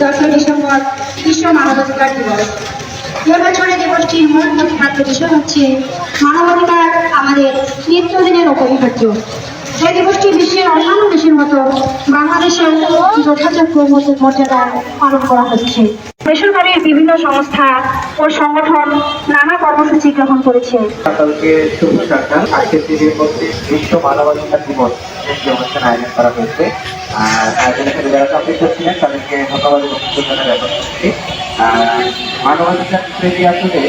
দশই ডিসেম্বর মানবাধিকার দিবস এবছরের দিবসটির হচ্ছে মানবাধিকার আমাদের নিত্যদিনের অপরিহার্য। এই দিবসটি বিশ্বের অন্যান্য দেশের মতো বাংলাদেশেও যথাযোগ্য মর্যাদায় পালন করা হচ্ছে। বেসরকারি বিভিন্ন সংস্থা ও সংগঠন নানা কর্মসূচি গ্রহণ করেছে। সকলকে শুভ সকাল আজকের দিনের মধ্যে বিশ্ব মানবাধিকার দিবস একটি অনুষ্ঠান আয়োজন করা হয়েছে। আর আয়োজনের যারা কমপ্লিট করছিলেন তাদেরকে ধন্যবাদ এবং কৃতজ্ঞতা জ্ঞাপন করছি মানবাধিকার বিষয়টি আসলে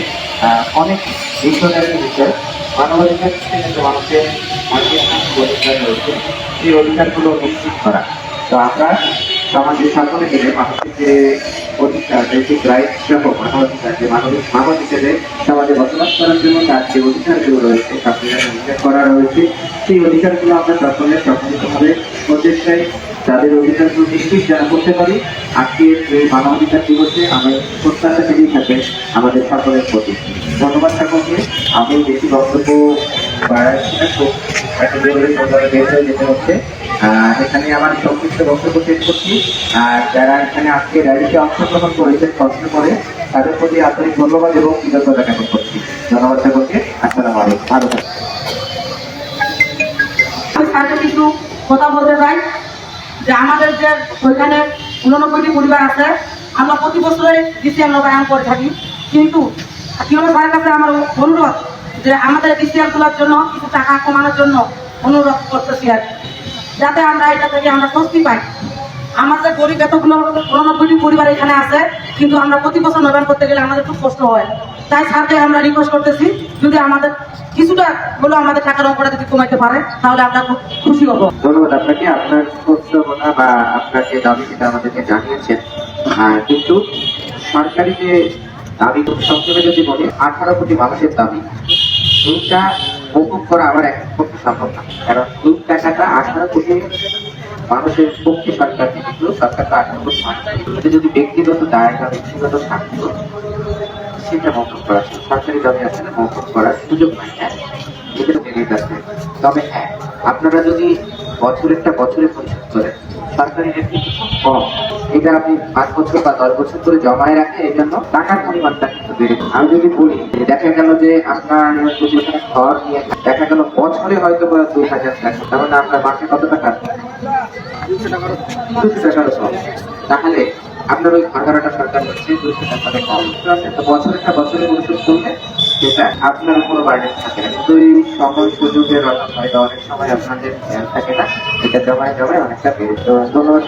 অনেক বিজ্ঞানের বিষয় মানবাধিকার ক্ষেত্রে মানুষের অধিকার রয়েছে। সেই অধিকারগুলো নিশ্চিত করা। তো আমরা সমাজের সকলে মিলে মানুষের যে অধিকার বেসিক রাইট সহ মানবাধিকার, যে মানবিক মানব সমাজে বসবাস করার জন্য তার যে অধিকারগুলো রয়েছে সকলের উল্লেখ করা রয়েছে, সেই অধিকারগুলো আমরা সকলে সম্মিলিতভাবে প্রচেষ্টায় তাদের অধিকারগুলো নিশ্চিত যারা করতে পারি, আজকে এই মানবাধিকার দিবসে আমি প্রত্যাশা থেকেই থাকবে আমাদের সকলের প্রতি ধন্যবাদ সকলকে। আমি বেশি বক্তব্য এখানে আমার সংক্ষিপ্ত বক্তব্য শেষ করছি। আর যারা এখানে আজকে র্যালিতে অংশগ্রহণ করেছেন কষ্ট করে, তাদের প্রতি আন্তরিক ধন্যবাদ এবং কৃতজ্ঞতা জ্ঞাপন করছি। ধন্যবাদ সকলকে। আসসালামু আলাইকুম। ভালো কিছু কথা বলতে চাই। যে আমাদের যে ওইখানে উননব্বইটি পরিবার আছে, আমরা প্রতি বছরে ডিসিএম নবায়ন করে থাকি। কিন্তু কীভাবে কাছে আমার অনুরোধ যে আমাদের ডিসিএম তোলার জন্য কিছু টাকা কমানোর জন্য অনুরোধ করতেছি আর যাতে আমরা এটা থেকে আমরা স্বস্তি পাই। আমাদের গরিব এতগুলো উননব্বইটি পরিবার এখানে আছে, কিন্তু আমরা প্রতি বছর নবায়ন করতে গেলে আমাদের খুব কষ্ট হয়। তাই স্যারকে আমরা রিকোয়েস্ট করতেছি, যদি আমাদের কিছুটা হলেও আমাদের টাকার অঙ্কটা যদি কমাইতে পারে, তাহলে আমরা খুব খুশি হব। ধন্যবাদ আপনাকে, আপনার প্রস্তাবনা বা আপনার যে দাবি সেটা আমাদেরকে জানিয়েছেন। কিন্তু সরকারি যে দাবি, সংক্ষেপে যদি বলি, আঠারো কোটি মানুষের দাবি এইটা মকুব করা আবার এক পক্ষে সম্ভব না। কারণ এই টাকাটা আঠারো কোটি মানুষের পক্ষে সরকার দিয়েছিল সরকার তো আঠারো কোটি যদি ব্যক্তিগত বা ব্যক্তিগত স্বার্থ, সেটা মকুব করা। সরকারি দাবি আসলে মকুব করার সুযোগ নাই হ্যাঁ? এটা মেনে তবে হ্যাঁ আপনারা যদি বছরেরটা বছরে পরিশোধ করেন, সরকারি রেট কিন্তু খুব কম। এটা আপনি পাঁচ বছর বা দশ বছর করে জমায় রাখেন এই জন্য টাকার পরিমাণটা কিন্তু বেড়ে। আমি যদি বলি, দেখা গেল যে আপনার যদি ওখানে ঘর নিয়ে দেখা গেল বছরে হয়তো দুই হাজার টাকা। তার আপনার মাসে কত টাকা দুশো টাকারও কম। তাহলে আপনার ওই ভাড়াটা সরকার হচ্ছে দুশো টাকার কম। তো একটা বছরে পরিশোধ করলে সেটা আপনার কোনো বার্ডেন থাকে না। কিন্তু এই সকল সুযোগের হয় অনেক সময় আপনাদের থাকে না, এটা জমায় জমায় অনেকটা বেড়ে ধন্যবাদ